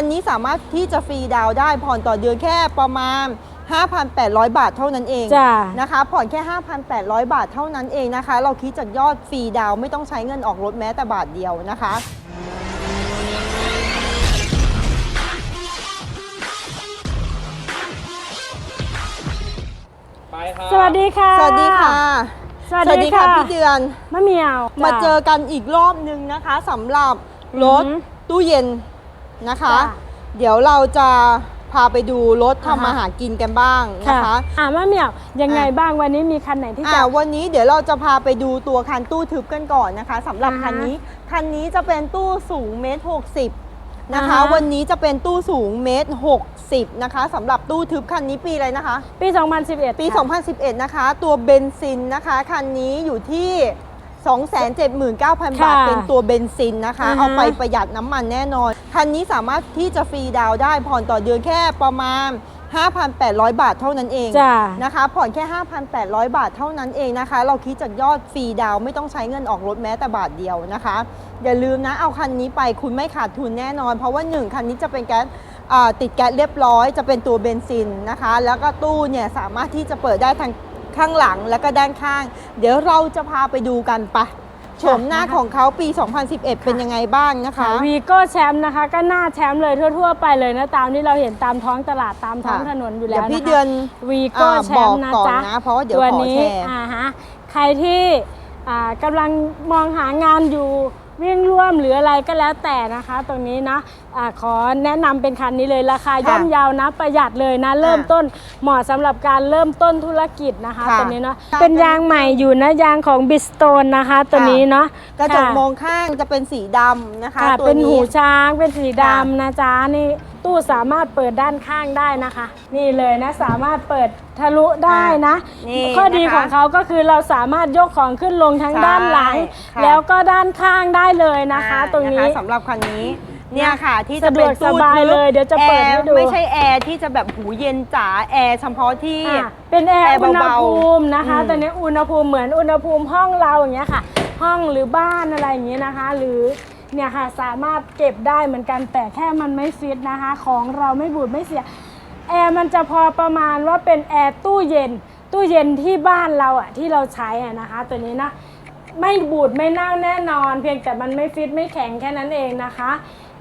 คันนี้สามารถที่จะฟรีดาวน์ได้ผ่อนต่อเดือนแค่ประมาณ 5,800 บาทเท่านั้นเองจ้ะ นะคะ ผ่อนแค่ 5,800 บาทเท่านั้นเองนะคะ เราคิดจากยอดฟรีดาวน์ไม่ต้องใช้เงินออกรถแม้แต่บาทเดียวนะคะ ไปครับสวัสดีค่ะ สวัสดีค่ะ สวัสดีค่ะพี่เดือน มะเหมียวมาเจอจ้ะกันอีกรอบนึงนะคะสำหรับรถอือหือ ตู้เย็น นะคะจ้ะเดี๋ยวเราจะพาไปดูรถอ่าฮะทำอาหารกินกันบ้างนะคะอ่ามะเหมียวยังไงอะบ้างวันนี้มีคันไหนที่อ่าจะวันนี้เดี๋ยวเราจะพาไปดูตัวคันตู้ทึบกันก่อนนะคะสำหรับอ่าฮะคันนี้ คันนี้จะเป็นตู้สูงเมตรหกสิบนะคะอ่าฮะวันนี้จะเป็นตู้สูงเมตรหกสิบนะคะสำหรับตู้ทึบคันนี้ปีอะไรนะคะ ปี 2011 ปี ค่ะ2011 นะคะ ตัวเบนซินนะคะ คันนี้อยู่ที่ 279,000 บาท ค่ะเป็นตัวเบนซินนะคะอ่าฮะ เอาไปประหยัดน้ำมันแน่นอน คันนี้สามารถที่จะฟรีดาวน์ได้ผ่อนต่อเดือนแค่ประมาณ 5,800 บาทเท่านั้นเอง จ้ะนะคะผ่อนแค่ 5,800 บาทเท่านั้นเองนะคะ เราคิดจากยอดฟรีดาวน์ไม่ต้องใช้เงินออกรถแม้แต่บาทเดียวนะคะ อย่าลืมนะเอาคันนี้ไปคุณไม่ขาดทุนแน่นอน เพราะว่า 1 คันนี้จะเป็นแก๊สอ่าติดแก๊สเรียบร้อย จะเป็นตัวเบนซินนะคะ แล้วก็ตู้เนี่ยสามารถที่จะเปิดได้ทาง ข้างหลังแล้วก็ด้านข้าง เดี๋ยวเราจะพาไปดูกันปะโฉมหน้าของเขาปี 2011 เป็นยังไงบ้างนะคะ วีโก้แชมป์นะคะ ก็หน้าแชมป์เลยทั่ว ๆ ไปเลยนะ ตามที่เราเห็นตามท้องตลาดตามท้องค่ะถนนอยู่แล้เดี๋ยววพี่นะคะเดือนวีโก้อ่าแชบอมกป์นะก่อนจ๊ะนะเพราะว่าเดี๋ยวตัวขอนี้แชร์ อ่าฮะใครที่อ่ากำลังมองหางานอยู่ วิ่งร่วมหรืออะไรก็แล้วแต่นะคะ ตรงนี้นะอาขอแนะนำเป็นคันนี้เลยราคาย่อมเยาวนะประหยัดเลยนะ เริ่มต้นเหมาะสำหรับการเริ่มต้นธุรกิจนะคะค่ะ ตัวนี้เนาะเป็นยางใหม่อยู่นะยางของบิสโตนนะคะตัวนี้เนาะกระจกค่มองข้างจะเป็นสีดำนะคะค่ะตัวเป็นหูนี้ ช้างเป็นสีค่ะ ดำนะจ๊ะนี่ตู้สามารถเปิดด้านข้างได้นะคะ นี่เลยนะสามารถเปิดทะลุได้นะ นี่ข้อดีนะคะของเขาก็คือเราสามารถยกของขึ้นลงทั้งใช่ด้านหลัง ค่ะ แล้วก็ด้านข้างได้เลยนะคะ อ่าตรงนี้ะคะสำหรับคันนี้เนี่ยค่ะที่จะสะดเป็วนกตู้สบายทึบเลยเดี๋ยวจะเปิดแอให้ร์ดูไม่ใช่แอร์ที่จะแบบหูเย็นจ๋าแอร์เฉพาะที่ อะเป็นแอร์แอร์อุณหเบาๆภูมินะคะ อืม ตอนนี้อุณหภูมิเหมือนอุณหภูมิห้องเราอย่างเงี้ยค่ะ ห้องหรือบ้านอะไรอย่างเงี้ยนะคะ หรือ เนี่ยค่ะสามารถเก็บได้เหมือนกันแต่แค่มันไม่ฟิตนะคะ ของเราไม่บูดไม่เสียแอร์มันจะพอประมาณว่าเป็นแอร์ตู้เย็น ตู้เย็นที่บ้านเราอะที่เราใช้อะนะคะ ตัวนี้นะไม่บูดไม่เน่าแน่นอน เพียงแต่มันไม่ฟิตไม่แข็งแค่นั้นเองนะคะ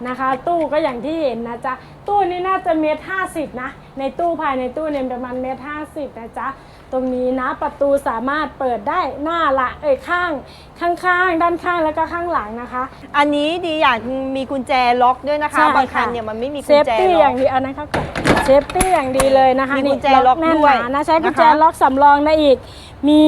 นะคะ ตู้ก็อย่างที่เห็นนะจ๊ะ ตู้นี้น่าจะเมตรห้าสิบนะ ในตู้ภายในตู้เนี่ยประมาณเมตรห้าสิบนะจ๊ะ ตรงนี้นะประตูสามารถเปิดได้หน้าละเอ้ยข้าง ข้างๆด้านข้างแล้วก็ข้างหลังนะคะ อันนี้ดีอย่างมีกุญแจล็อกด้วยนะคะใช่บางคันค่ะเนี่ยมันไม่มีเซกุญฟแจตี้อล็อย่างก ดีเอานะคะก่อนเซฟตี้อย่างดีเลยนะคะมีนี่กุญแจล็อกแน่นด้วยหนานะใช้กุญแจนะคะ ล็อกสำรองได้อีก มี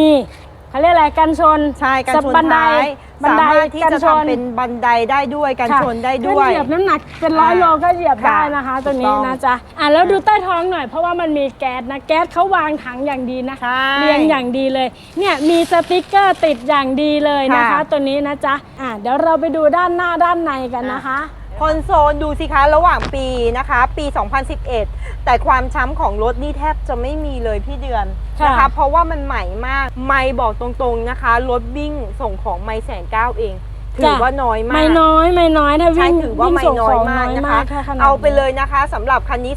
เขาเรียกอะไรกันชนใช่กันชนบันไดท้าย บันสาไดมารถที่กันจะชน ทำเป็นบันไดได้ด้วยกันค่ะชนได้ด้วย ก็เหยียบน้ำหนักเป็นร้อยอ่าโลก็เหยียบได้ค่ะนะคะถูกตัวนี้ต้องนะจ๊ะอะแล้วดูใต้ท้องหน่อยเพราะว่ามันมีแก๊สนะแก๊สเขาวางถังอย่างดีนะใช่เรียงอย่างดีเลย เนี่ยมีสติกเกอร์ติดอย่างดีเลยนะคะ ค่ะ ตัวนี้นะจ๊ะอะเดี๋ยวเราไปดูด้านหน้าด้านในกันนะคะ คอนโซลดูสิคะระหว่างปีนะคะ ปี 2011 แต่ความช้ำของรถนี่แทบจะไม่มีเลยพี่เดือนค่ะนะคะ เพราะว่ามันใหม่มาก ไม่บอกตรงๆนะคะ รถวิ่งส่งของไม่แสนเก้าเอง ถือว่าน้อยมาก ไม่น้อยไม่น้อยถ้าใช่วิ่งถือว่าไม่งส่งน้อยขงมากนะคะแค่ขนดเอาไปเลยนะคะสำหรับคันนี้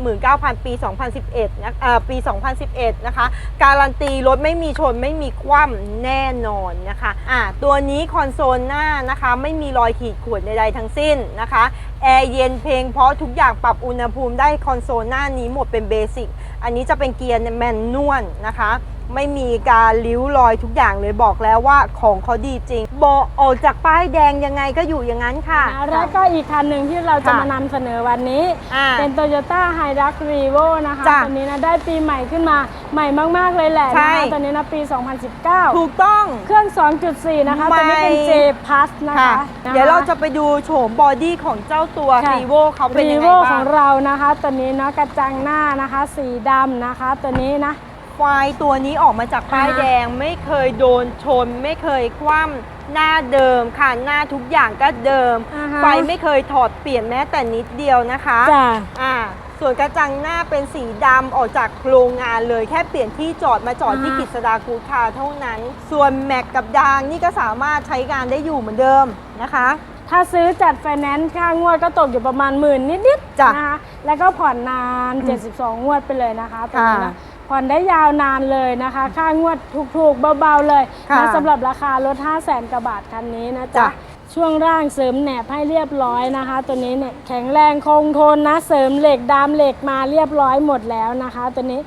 279,000 ปี 2011นะเอ่อปี 2011 นะคะ การันตีรถไม่มีชนไม่มีคว่ำแน่นอนนะคะอะตัวนี้คอนโซลหน้านะคะ ไม่มีรอยขีดข่วนใดๆทั้งสิ้นนะคะแอร์เย็นเพลงเพราะทุกอย่างปรับอุณหภูมิได้คอนโซลหน้านี้หมดเป็นเบสิกอันนี้จะเป็นเกียร์แมนนวลนะคะ ไม่มีการลิ้วรอยทุกอย่างเลยบอกแล้วว่าของเขาดีจริงบอกออกจากป้ายแดงยังไงก็อยู่อย่างนั้นค่ะนะแล้วก็อีกคันหนึ่งที่เราจะค่ะมานำเสนอวันนี้ อ่าเป็น Toyota h i l u x r e v o นะคะจ้ะตัวนี้นะได้ปีใหม่ขึ้นมาใหม่มาก ๆ เลยแหละใช่ นะคะตัวนี้นะปี 2019 ถูกต้อง เครื่อง 2.4 นะคะตัวนี้เป็นไม่ J Plus นะคะค่ะนะคะเดี๋ยวเราจะไปดูโฉมบอดี้ของเจ้าตัวค่ะ รีโวเขาเป็นยังไง Revo ขบ้าองง เรานะคะ ตัวนี้เนาะกระจังหน้านะคะ สีดำนะคะ ตัวนี้นะ ไฟตัวนี้ออกมาจากป้ายอ่าแดงไม่เคยโดนชน ไม่เคยคว่ำหน้าเดิมค่ะหน้าทุกอย่างก็เดิมอ่าฮะ ไฟไม่เคยถอดเปลี่ยนแม้แต่นิดเดียวนะคะจ้ะ อ่าส่วนกระจังหน้าเป็นสีดำออกจากโรงงานเลย แค่เปลี่ยนที่จอดมาจอดที่อ่า กิษดากูดคาร์เท่านั้น ส่วนแม็กกับดางนี่ก็สามารถใช้งานได้อยู่เหมือนเดิมนะคะ ถ้าซื้อจัดไฟแนนซ์ค่างวดก็ตกอยู่ประมาณหมื่นนิดๆจ้ะนะคะแล้วก็ผ่อนนาน 72 งวดไปเลยนะคะตรงนี้ค่ะนะผ่อนได้ยาวนานเลยนะคะ ค่างวดถูกๆเบาๆเลยค่ะนะสำหรับราคารถ 5 0 0แสนกว่าบาทคันนี้นะจ๊ะ จ้ะ ช่วงร่างเสริมแหนบให้เรียบร้อยนะคะ ตัวนี้เนี่ยแข็งแรงคงทนนะเสริมเหล็กดามเหล็กมาเรียบร้อยหมดแล้วนะคะ ตัวนี้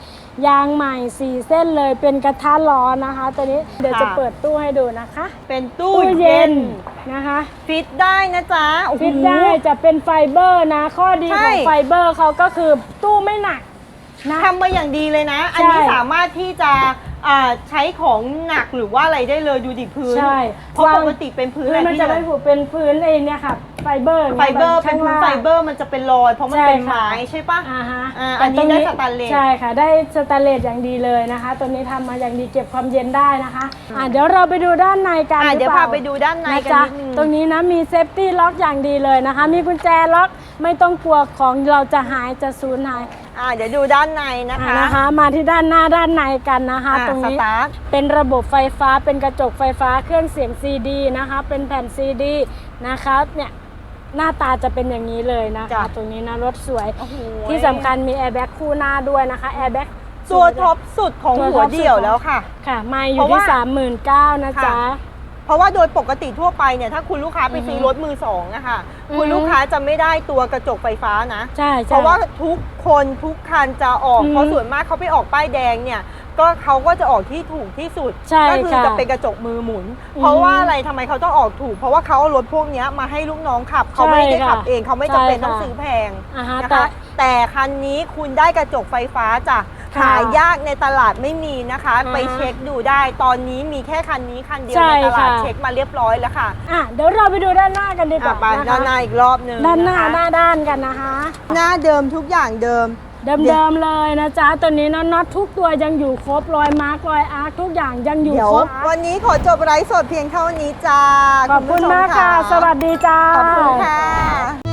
ยางใหม่4เส้นเลยเป็นกระทะล้อนะคะ ตัวนี้เดี๋ยวจะค่ะเปิดตู้ให้ดูนะคะ เป็นตู้ตู้เย็เย็นนนะคะ ฟิตได้นะจ๊ะโอ้โหฟิตได้จะเป็นไฟเบอร์นะ ข้อดีใช่ของไฟเบอร์เขาก็คือตู้ไม่หนักนะทำมาอย่างดีเลยนะ อันนี้ใช่สามารถที่จะ อ่าใช้ของหนักหรือว่าอะไรได้เลยดูดิพื้นใช่เพราะวาง ปกติเป็นพื้นพื้นอะไรมันที่จะไม่ผูกเป็นพื้นเองเนี่ยค่ะ ไฟเบอร์ไฟเบอร์เป็นข้างพื้นล่างไฟเบอร์มันจะเป็นรอยเพราะมันใช่เป็นค่ะไม้ใช่ปะ อ่าฮะอ่าแต่อันนี้ตรงได้สแตนเลส ใช่ค่ะ ได้สแตนเลสอย่างดีเลยนะคะ ตัวนี้ทำมาอย่างดีเก็บความเย็นได้นะคะอ่าเดี๋ยวเราไปดูด้านในกันอ่าหรือเดี๋ยวปล่พาไปดูด้านในนะกันจ๊ะนิดนึง ตรงนี้นะมีเซฟตี้ล็อกอย่างดีเลยนะคะ มีกุญแจล็อกไม่ต้องกลัวของเราจะหายจะสูญหายอ่าเดี๋ยวดูด้านในนะอ่าคะนะคะ มาที่ด้านหน้าด้านในกันนะคะอ่าตรงนี้สตาร์ทเป็นระบบไฟฟ้าเป็นกระจกไฟฟ้าเครื่องเสียง CD นะคะ เป็นแผ่น CD นะคะเนี่ยหน้าตาจะเป็นอย่างนี้เลยนะคะจ้ะตรงนี้นะรถสวยโอ้โหที่สำคัญมีแอร์แบ็กคู่หน้าด้วยนะคะแอร์แบ็กตัวท็อปสุดของตัวหัวท็อปสุดเดี่ยวแล้วค่ะ ค่ะมาอเพยู่ราะที่ว่าสามหมื่นเก้านะจ๊ะค่ะ เพราะว่าโดยปกติทั่วไปเนี่ยถ้าคุณลูกค้าไปซื้อรถมือสองอะค่ะอือฮึคุณลูกค้าจะไม่ได้ตัวกระจกไฟฟ้านะ ใช่ใช่เพราะว่าทุกคนทุกคันจะออกอืมเพราะส่วนมากเขาไปออกป้ายแดงเนี่ยก็เขาก็จะออกที่ถูกที่สุดใช่ก็คืค่ะจะเป็นกระจกมือหมุนอืมเพราะว่าอะไรทำไมเขาต้องออกถูก เพราะว่าเขาเอารถพวกเนี้ยมาให้ลูกน้องขับ เขาไม่ได้ขับค่ะเองเขาไม่จำเป็นใช่ค่ะต้องซื้อแพงอ่าฮะนะแต่คะแต่คันนี้คุณได้กระจกไฟฟ้าจ้ะค่ะ หายากในตลาดไม่มีนะคะอ่าไปเช็คดูได้ตอนนี้มีแค่คันนี้คันเดียวใช่ในตลาดค่ะ เช็คมาเรียบร้อยแล้วค่ะอะเดี๋ยวเราไปดูด้านหน้ากันดีกอะว่าไปนะคะด้านหน้าอีกรอบหนึ่งด้านหน้าะคะหน้าด้านกันนะคะ หน้าเดิมทุกอย่างเดิม เดิมๆเลยนะจ๊ะตัวนี้นะน็อตทุกตัวยังอยู่ครบรอยมาร์กรอยอาร์คทุกอย่างยังอยู่เดี๋ยวครบวันนี้ขอจบไลฟ์สดเพียงเท่านี้จ้าขอบคุณผู้ชมากค่ะ สวัสดีจ้า ขอบคุณค่ะ